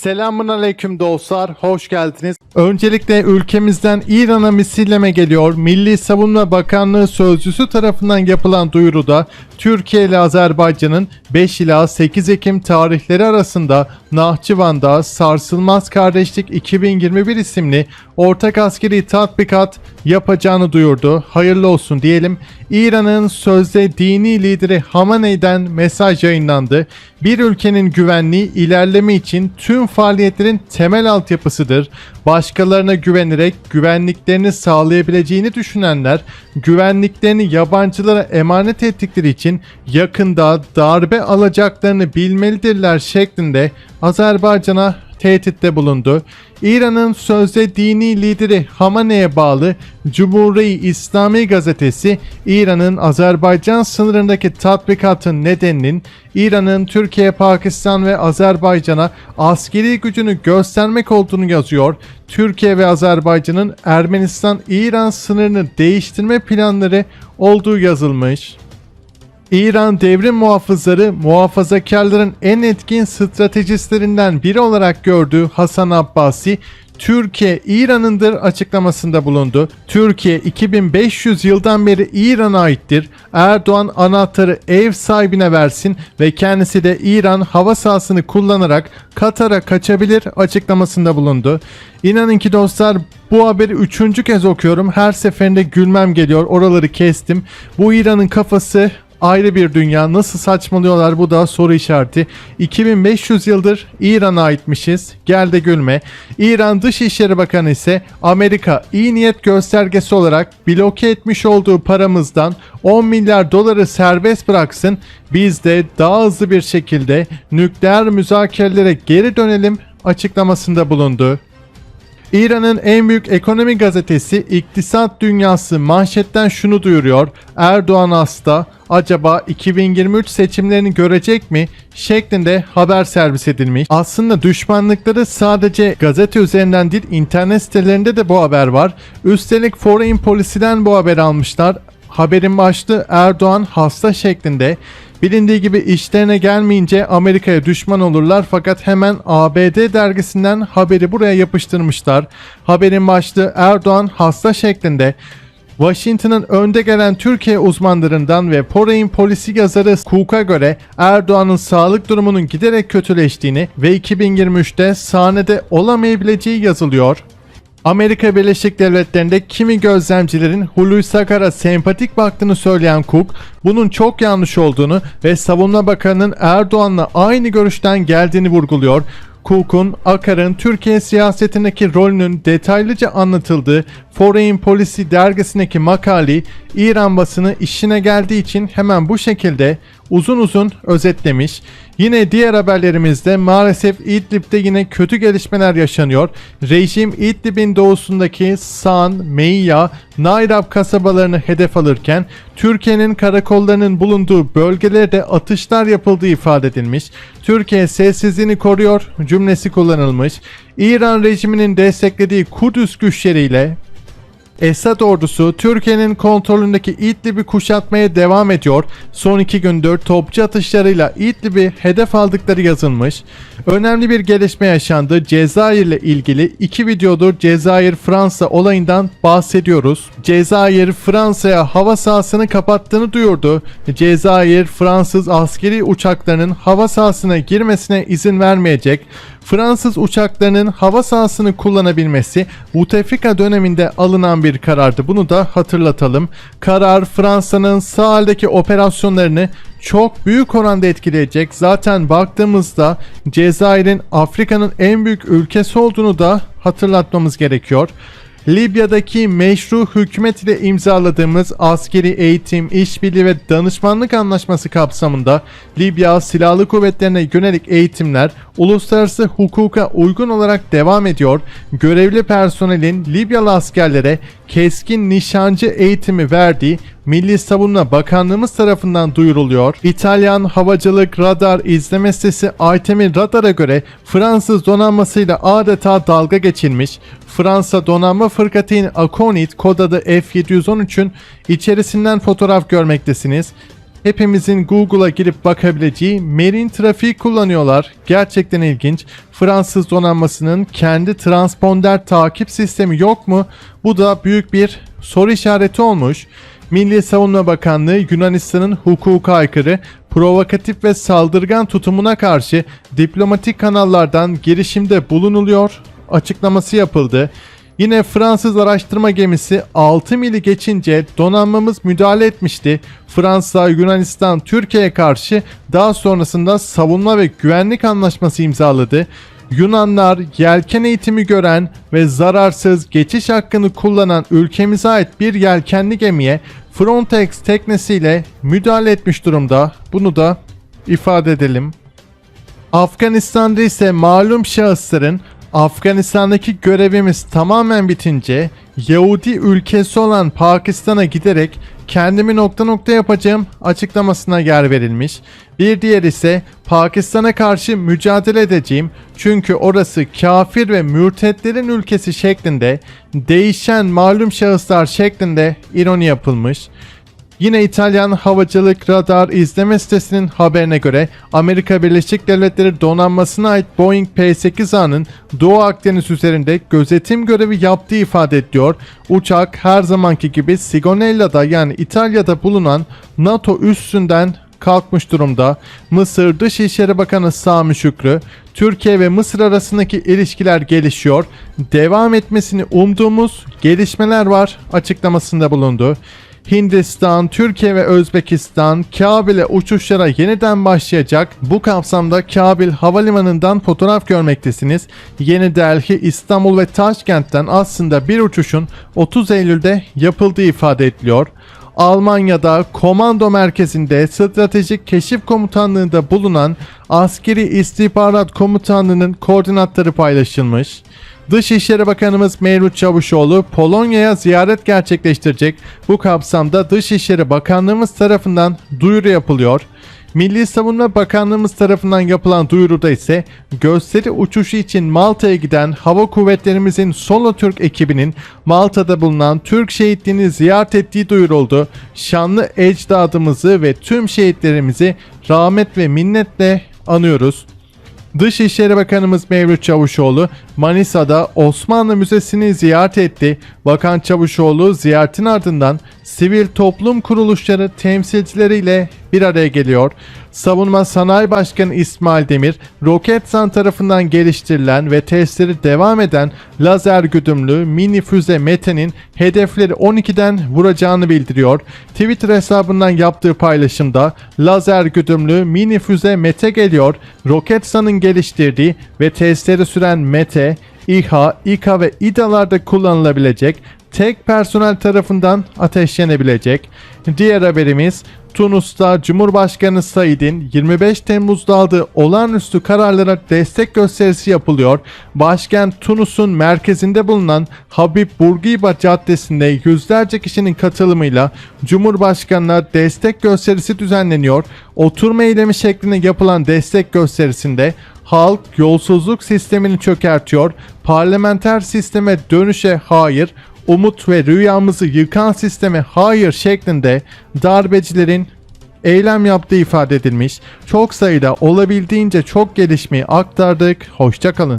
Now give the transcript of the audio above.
Selamun aleyküm dostlar, hoş geldiniz. Öncelikle ülkemizden İran'a misilleme geliyor. Milli Savunma Bakanlığı sözcüsü tarafından yapılan duyuruda Türkiye ile Azerbaycan'ın 5 ila 8 Ekim tarihleri arasında Nahçıvan'da Sarsılmaz Kardeşlik 2021 isimli ortak askeri tatbikat yapacağını duyurdu. Hayırlı olsun diyelim. İran'ın sözde dini lideri Hamaney'den mesaj yayınlandı. Bir ülkenin güvenliği ilerleme için tüm faaliyetlerin temel altyapısıdır. Başkalarına güvenerek güvenliklerini sağlayabileceğini düşünenler güvenliklerini yabancılara emanet ettikleri için yakında darbe alacaklarını bilmelidirler şeklinde Azerbaycan'a tehditte bulundu. İran'ın sözde dini lideri Hamaney'e bağlı Cumhuriyet İslami gazetesi İran'ın Azerbaycan sınırındaki tatbikatın nedeninin İran'ın Türkiye, Pakistan ve Azerbaycan'a askeri gücünü göstermek olduğunu yazıyor. Türkiye ve Azerbaycan'ın Ermenistan-İran sınırını değiştirme planları olduğu yazılmış. İran devrim muhafızları muhafazakarların en etkin stratejistlerinden biri olarak gördüğü Hasan Abbasi, Türkiye İran'ındır açıklamasında bulundu. Türkiye 2500 yıldan beri İran'a aittir. Erdoğan anahtarı ev sahibine versin ve kendisi de İran hava sahasını kullanarak Katar'a kaçabilir açıklamasında bulundu. İnanın ki dostlar bu haberi üçüncü kez okuyorum. Her seferinde gülmem geliyor. Oraları kestim. Bu İran'ın kafası ayrı bir dünya. Nasıl saçmalıyorlar bu da soru işareti. 2500 yıldır İran'a aitmişiz. Gel de gülme. İran Dışişleri Bakanı ise Amerika iyi niyet göstergesi olarak bloke etmiş olduğu paramızdan 10 milyar doları serbest bıraksın. Biz de daha hızlı bir şekilde nükleer müzakerelere geri dönelim açıklamasında bulundu. İran'ın en büyük ekonomi gazetesi İktisat Dünyası manşetten şunu duyuruyor. Erdoğan hasta acaba 2023 seçimlerini görecek mi şeklinde haber servis edilmiş. Aslında düşmanlıkları sadece gazete üzerinden değil internet sitelerinde de bu haber var. Üstelik Foreign Policy'den bu haber almışlar. Haberin başlığı Erdoğan hasta şeklinde. Bilindiği gibi işlerine gelmeyince Amerika'ya düşman olurlar fakat hemen ABD dergisinden haberi buraya yapıştırmışlar. Haberin başlığı Erdoğan hasta şeklinde. Washington'ın önde gelen Türkiye uzmanlarından ve Foreign Policy yazarı Cook'a göre Erdoğan'ın sağlık durumunun giderek kötüleştiğini ve 2023'te sahnede olamayabileceği yazılıyor. Amerika Birleşik Devletleri'nde kimi gözlemcilerin Hulusi Akar'a sempatik baktığını söyleyen Cook, bunun çok yanlış olduğunu ve Savunma Bakanı'nın Erdoğan'la aynı görüşten geldiğini vurguluyor. Cook'un Akar'ın Türkiye siyasetindeki rolünün detaylıca anlatıldığı Foreign Policy dergisindeki makaleyi İran basını işine geldiği için hemen bu şekilde uzun uzun özetlemiş. Yine diğer haberlerimizde maalesef İdlib'de yine kötü gelişmeler yaşanıyor. Rejim İdlib'in doğusundaki San, Meyya, Nayrab kasabalarını hedef alırken Türkiye'nin karakollarının bulunduğu bölgelerde atışlar yapıldığı ifade edilmiş. Türkiye sessizliğini koruyor cümlesi kullanılmış. İran rejiminin desteklediği Kudüs güçleriyle Esad ordusu Türkiye'nin kontrolündeki İdlib'i kuşatmaya devam ediyor. Son iki gündür topçu atışlarıyla İdlib'i hedef aldıkları yazılmış. Önemli bir gelişme yaşandı. Cezayir ile ilgili iki videodur Cezayir-Fransa olayından bahsediyoruz. Cezayir Fransa'ya hava sahasını kapattığını duyurdu. Cezayir Fransız askeri uçaklarının hava sahasına girmesine izin vermeyecek. Fransız uçaklarının hava sahasını kullanabilmesi Bouteflika döneminde alınan bir karardı. Bunu da hatırlatalım. Karar Fransa'nın sahildeki operasyonlarını çok büyük oranda etkileyecek. Zaten baktığımızda Cezayir'in Afrika'nın en büyük ülkesi olduğunu da hatırlatmamız gerekiyor. Libya'daki meşru hükümet ile imzaladığımız askeri eğitim, işbirliği ve danışmanlık anlaşması kapsamında Libya Silahlı Kuvvetlerine yönelik eğitimler uluslararası hukuka uygun olarak devam ediyor. Görevli personelin Libyalı askerlere keskin nişancı eğitimi verdiği Milli Savunma Bakanlığımız tarafından duyuruluyor. İtalyan Havacılık Radar izleme sitesi Artemis Radar'a göre Fransız donanmasıyla adeta dalga geçilmiş. Fransa donanma fırkateyni Akonit kod adı F713'ün içerisinden fotoğraf görmektesiniz. Hepimizin Google'a girip bakabileceği Marine Traffic kullanıyorlar. Gerçekten ilginç. Fransız donanmasının kendi transponder takip sistemi yok mu? Bu da büyük bir soru işareti olmuş. Milli Savunma Bakanlığı Yunanistan'ın hukuka aykırı, provokatif ve saldırgan tutumuna karşı diplomatik kanallardan girişimde bulunuluyor açıklaması yapıldı. Yine Fransız araştırma gemisi 6 mili geçince donanmamız müdahale etmişti. Fransa, Yunanistan, Türkiye'ye karşı daha sonrasında savunma ve güvenlik anlaşması imzaladı. Yunanlar yelken eğitimi gören ve zararsız geçiş hakkını kullanan ülkemize ait bir yelkenli gemiye Frontex teknesiyle müdahale etmiş durumda. Bunu da ifade edelim. Afganistan'da ise malum şahısların Afganistan'daki görevimiz tamamen bitince Yahudi ülkesi olan Pakistan'a giderek kendimi nokta nokta yapacağım açıklamasına yer verilmiş. Bir diğer ise Pakistan'a karşı mücadele edeceğim çünkü orası kafir ve mürtetlerin ülkesi şeklinde değişen malum şahıslar şeklinde ironi yapılmış. Yine İtalyan Havacılık Radar izleme sitesinin haberine göre Amerika Birleşik Devletleri donanmasına ait Boeing P-8A'nın Doğu Akdeniz üzerinde gözetim görevi yaptığı ifade ediliyor. Uçak her zamanki gibi Sigonella'da yani İtalya'da bulunan NATO üssünden kalkmış durumda. Mısır Dışişleri Bakanı Sami Şükrü, Türkiye ve Mısır arasındaki ilişkiler gelişiyor. Devam etmesini umduğumuz gelişmeler var açıklamasında bulundu. Hindistan, Türkiye ve Özbekistan Kabil'e uçuşlara yeniden başlayacak. Bu kapsamda Kabil Havalimanı'ndan fotoğraf görmektesiniz. Yeni Delhi, İstanbul ve Taşkent'ten aslında bir uçuşun 30 Eylül'de yapıldığı ifade ediliyor. Almanya'da komando merkezinde stratejik keşif komutanlığında bulunan askeri istihbarat komutanlığının koordinatları paylaşılmış. Dışişleri Bakanımız Mevlüt Çavuşoğlu Polonya'ya ziyaret gerçekleştirecek. Bu kapsamda Dışişleri Bakanlığımız tarafından duyuru yapılıyor. Milli Savunma Bakanlığımız tarafından yapılan duyuruda ise gösteri uçuşu için Malta'ya giden Hava Kuvvetlerimizin Solo Türk ekibinin Malta'da bulunan Türk şehitliğini ziyaret ettiği duyuruldu. Şanlı ecdadımızı ve tüm şehitlerimizi rahmet ve minnetle anıyoruz. Dışişleri Bakanımız Mevlüt Çavuşoğlu Manisa'da Osmanlı Müzesi'ni ziyaret etti. Bakan Çavuşoğlu ziyaretin ardından sivil toplum kuruluşları temsilcileriyle bir araya geliyor. Savunma Sanayi Başkanı İsmail Demir, Roketsan tarafından geliştirilen ve testleri devam eden lazer güdümlü mini füze Mete'nin hedefleri 12'den vuracağını bildiriyor. Twitter hesabından yaptığı paylaşımda lazer güdümlü mini füze Mete geliyor. Roketsan'ın geliştirdiği ve testleri süren Mete, İHA, İKA ve İDA'larda kullanılabilecek tek personel tarafından ateşlenebilecek. Diğer haberimiz Tunus'ta Cumhurbaşkanı Said'in 25 Temmuz'da aldığı olağanüstü kararlara destek gösterisi yapılıyor. Başkent Tunus'un merkezinde bulunan Habib Bourguiba Caddesi'nde yüzlerce kişinin katılımıyla Cumhurbaşkanı'na destek gösterisi düzenleniyor. Oturma eylemi şeklinde yapılan destek gösterisinde halk yolsuzluk sistemini çökertiyor, parlamenter sisteme dönüşe hayır, umut ve rüyamızı yıkan sisteme hayır şeklinde darbecilerin eylem yaptığı ifade edilmiş. Çok sayıda olabildiğince çok gelişmeyi aktardık. Hoşçakalın.